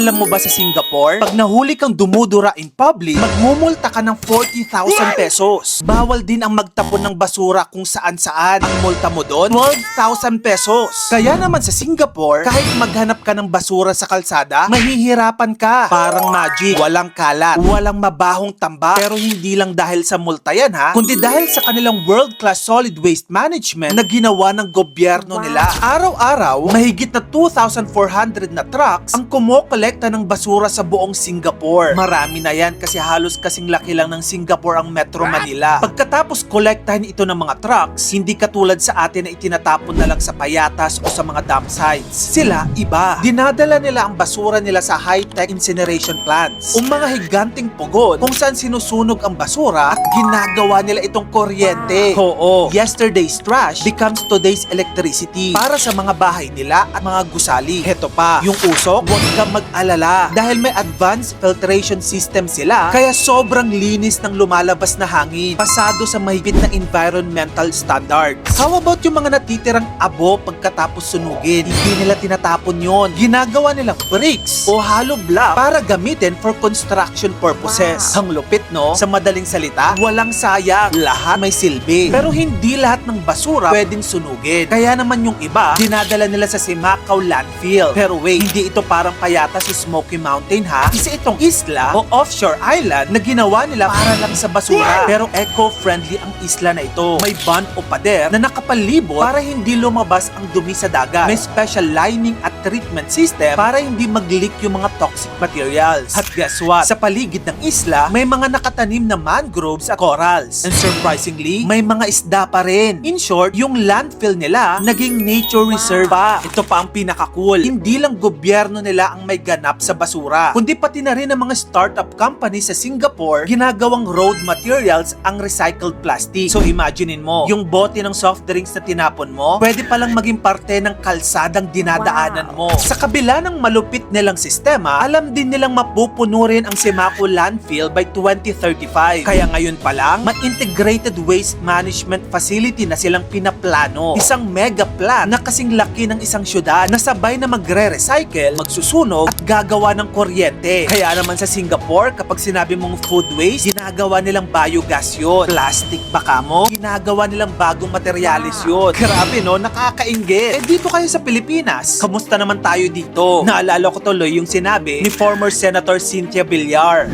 Alam mo ba sa Singapore, pag nahuli kang dumudura in public, magmumulta ka ng 40,000 pesos. Bawal din ang magtapon ng basura kung saan saan. Ang multa mo doon, 12,000 pesos. Kaya naman sa Singapore, kahit maghanap ka ng basura sa kalsada, mahihirapan ka. Parang magic, walang kalat, walang mabahong tamba. Pero hindi lang dahil sa multa yan ha, kundi dahil sa kanilang world-class solid waste management na ginawa ng gobyerno nila. Araw-araw, mahigit na 2,400 na trucks ang kumokolekta ng basura sa buong Singapore. Marami na yan kasi halos kasing laki lang ng Singapore ang Metro Manila. Pagkatapos kolektahin ito ng mga trucks, hindi katulad sa atin na itinatapon na lang sa payatas o sa mga dump sites. Sila, iba. Dinadala nila ang basura nila sa high-tech incineration plants o mga higanting pugon kung saan sinusunog ang basura at ginagawa nila itong kuryente. Oo, yesterday's trash becomes today's electricity para sa mga bahay nila at mga gusali. Heto pa, yung usok, huwag kang mag-alala dahil may advanced filtration system sila kaya sobrang linis ng lumalabas na hangin pasado sa mahigit na environmental standards. How about yung mga natitirang abo pagkatapos sunugin? Hindi nila tinatapon yon. Ginagawa nilang bricks o hollow block para gamitin for construction purposes. Ang lupit no? Sa madaling salita, walang sayang. Lahat may silbi. Pero hindi lahat ng basura pwedeng sunugin. Kaya naman yung iba, dinadala nila sa Simacao landfill. Pero wait, hindi ito parang payata sa Smoky Mountain ha? Isa itong isla o offshore island na ginawa nila para lang sa basura. Pero eco-friendly ang isla na ito. May bond o pader na nakapalibot para hindi lumabas ang dumi sa dagat. May special lining at treatment system para hindi mag-leak yung mga toxic materials. At guess what? Sa paligid ng isla, may mga nakatanim na mangroves at corals. And surprisingly, may mga isda pa rin. In short, yung landfill nila naging nature reserve pa. Ito pa ang pinaka-cool. Hindi lang gobyerno nila ang may ganap sa basura, kundi pati na rin ang mga startup companies sa Singapore ginagawang road materials ang recycled plastic. So imaginein mo, yung bote ng soft drinks na tinapon mo, pwede palang maging parte ng kalsadang dinadaanan mo. Sa kabila ng malupit nilang sistema, alam din nilang mapupuno rin ang Simaco landfill by 2035. Kaya ngayon pa lang, may integrated waste management facility na silang pinaplano. Isang mega plant na kasing laki ng isang syudad na sabay na magre-recycle, magsusunog at gagawa ng kuryente. Kaya naman sa Singapore, kapag sinabi mong food waste, ginagawa nilang biogas yun. Plastic baka mo, ginagawa nilang bagong materialis yun. Grabe no, nakakaingit. Eh dito kayo sa Pilipinas, kamusta naman tayo dito? Naalala ko tuloy yung sinabi ni former Senator Cynthia Villar.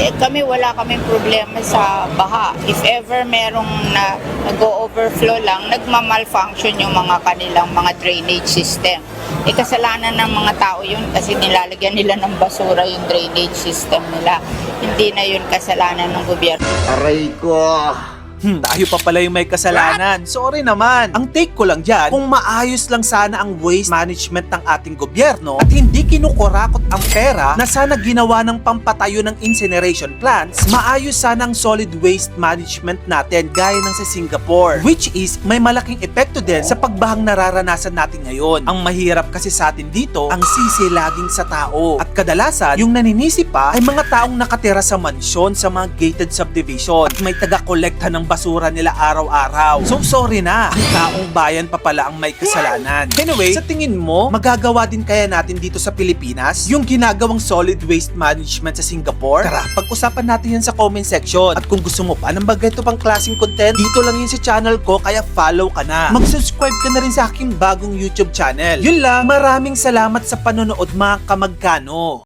Eh, kami wala kaming problema sa baha. If ever merong na nag-overflow lang, nagma-malfunction yung mga kanilang mga drainage system. Eh, kasalanan ng mga tao yun kasi nilalagyan nila ng basura yung drainage system nila. Hindi na yun kasalanan ng gobyerno. Aray ko. Hmm, tayo pa pala yung may kasalanan. Sorry naman. Ang take ko lang dyan, kung maayos lang sana ang waste management ng ating gobyerno at hindi kinukurakot ang pera na sana ginawa ng pampatayo ng incineration plants, maayos sana ang solid waste management natin gaya ng sa Singapore. Which is, may malaking epekto din sa pagbahang nararanasan natin ngayon. Ang mahirap kasi sa atin dito, ang sisi laging sa tao. At kadalasan, yung naninisi pa ay mga taong nakatira sa mansyon sa mga gated subdivision at may taga-kolekta ng basura nila araw-araw. So sorry na, ang taong bayan pa pala ang may kasalanan. Anyway, sa tingin mo, magagawa din kaya natin dito sa Pilipinas yung ginagawang solid waste management sa Singapore? Tara, pag-usapan natin yan sa comment section. At kung gusto mo pa ng bagay pang klaseng content, dito lang yun sa channel ko, kaya follow ka na. Mag-subscribe ka na rin sa aking bagong YouTube channel. Yun lang, maraming salamat sa panonood mga kamagkano.